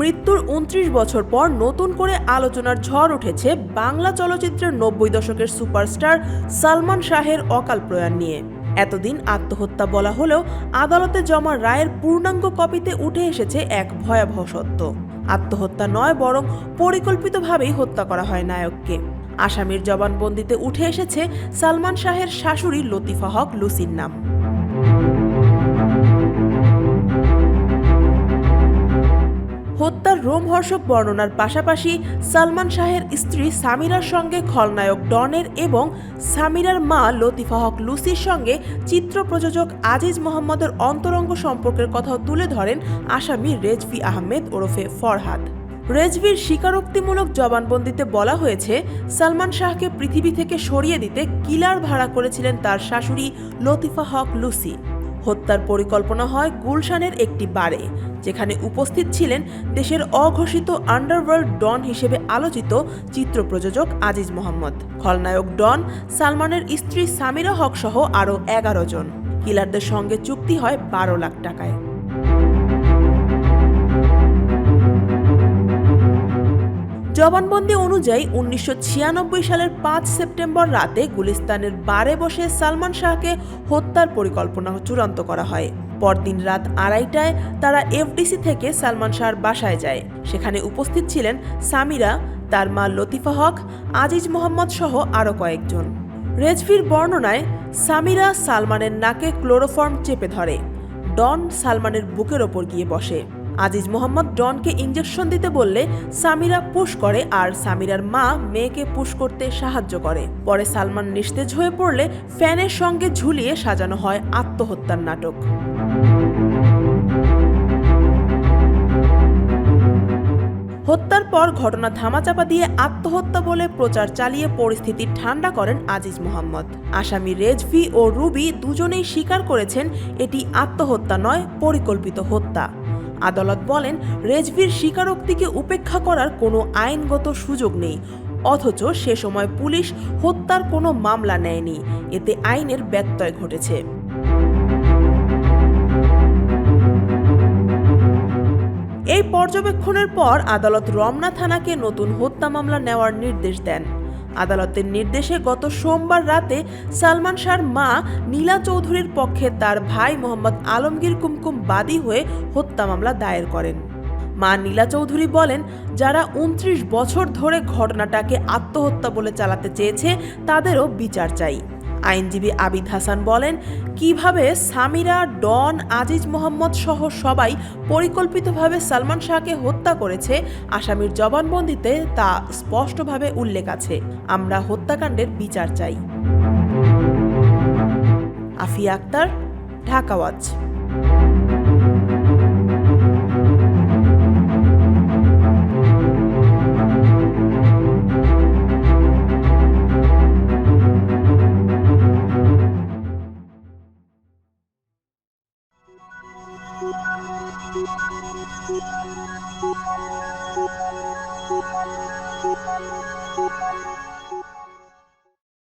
মৃত্যুর উনত্রিশ বছর পর নতুন করে আলোচনার ঝড় উঠেছে বাংলা চলচ্চিত্রের নব্বই দশকের সুপারস্টার সালমান শাহের অকাল প্রয়াণ নিয়ে। এতদিন আত্মহত্যা বলা হলেও আদালতে জমা রায়ের পূর্ণাঙ্গ কপিতে উঠে এসেছে এক ভয়াবহ সত্য। আত্মহত্যা নয়, বরং পরিকল্পিতভাবেই হত্যা করা হয় নায়ককে। আসামির জবানবন্দিতে উঠে এসেছে সালমান শাহের শাশুড়ি লতিফা হক লুসির নাম। হত্যার রোমহর্ষক বর্ণনার পাশাপাশি সালমান শাহের স্ত্রী সামিরার সঙ্গে খলনায়ক ডনের এবং সামিরার মা লতিফা হক লুসির সঙ্গে চিত্র প্রযোজক আজিজ মোহাম্মদের অন্তরঙ্গ সম্পর্কের কথাও তুলে ধরেন আসামি রেজভি আহমেদ ওরফে ফরহাদ। রেজভির স্বীকারোক্তিমূলক জবানবন্দিতে বলা হয়েছে, সালমান শাহকে পৃথিবী থেকে সরিয়ে দিতে কিলার ভাড়া করেছিলেন তার শাশুড়ি লতিফা হক লুসি। হত্যার পরিকল্পনা হয় গুলশানের একটি বারে, যেখানে উপস্থিত ছিলেন দেশের অঘোষিত আন্ডারওয়ার্ল্ড ডন হিসেবে আলোচিত চিত্র প্রযোজক আজিজ মোহাম্মদ। খলনায়ক ডন, সালমানের স্ত্রী সামিরা হক সহ আরও এগারো জন। কিলারদের সঙ্গে চুক্তি হয় বারো লাখ টাকায়। জবানবন্দি অনুযায়ী উনিশশো ছিয়ানব্বই সালের পাঁচ সেপ্টেম্বর রাতে গুলিস্তানের বারে বসে সালমান শাহকে হত্যার পরিকল্পনা চূড়ান্ত করা হয়। পরদিন রাত আড়াইটায় তারা এফডিসি থেকে সালমান শাহর বাসায় যায়। সেখানে উপস্থিত ছিলেন সামিরা, তার মা লতিফা হক, আজিজ মোহাম্মদ সহ আরও কয়েকজন। রেজভির বর্ণনায়, সামিরা সালমানের নাকে ক্লোরোফর্ম চেপে ধরে। ডন সালমানের বুকের ওপর গিয়ে বসে। আজিজ মোহাম্মদ ডনকে ইঞ্জেকশন দিতে বললে সামিরা পুশ করে আর সামিরার মা মেয়েকে পুশ করতে সাহায্য করে। পরে সালমান নিস্তেজ হয়ে পড়লে ফ্যানের সঙ্গে ঝুলিয়ে সাজানো হয় আত্মহত্যার নাটক। হত্যার পর ঘটনা ধামাচাপা দিয়ে আত্মহত্যা বলে প্রচার চালিয়ে পরিস্থিতি ঠান্ডা করেন আজিজ মোহাম্মদ। আসামি রেজভি ও রুবি দুজনেই স্বীকার করেছেন, এটি আত্মহত্যা নয়, পরিকল্পিত হত্যা। আদালত বলেন, রেজভির স্বীকারোক্তিকে উপেক্ষা করার কোনো আইনগত সুযোগ নেই, অথচ সে সময় পুলিশ হত্যার কোনো মামলা নেয়নি। এতে আইনের ব্যত্যয় ঘটেছে। এই পর্যবেক্ষণের পর আদালত রমনা থানাকে নতুন হত্যা মামলা নেওয়ার নির্দেশ দেন। আদালতের নির্দেশে গত সোমবার রাতে সালমান শাহর মা নীলা চৌধুরীর পক্ষে তার ভাই মোহাম্মদ আলমগীর কুমকুম বাদী হয়ে হত্যা মামলা দায়ের করেন। মা নীলা চৌধুরী বলেন, যারা উনত্রিশ বছর ধরে ঘটনাটাকে আত্মহত্যা বলে চালাতে চেয়েছে, তাদেরও বিচার চাই। আইনজীবী আবিদ হাসান বলেন, কীভাবে সামিরা, ডন, আজিজ মোহাম্মদ সহ সবাই পরিকল্পিতভাবে সালমান শাহকে হত্যা করেছে, আসামির জবানবন্দিতে তা স্পষ্টভাবে উল্লেখ আছে। আমরা হত্যাকাণ্ডের বিচার চাই। Afia Akter, Dhaka Thank you.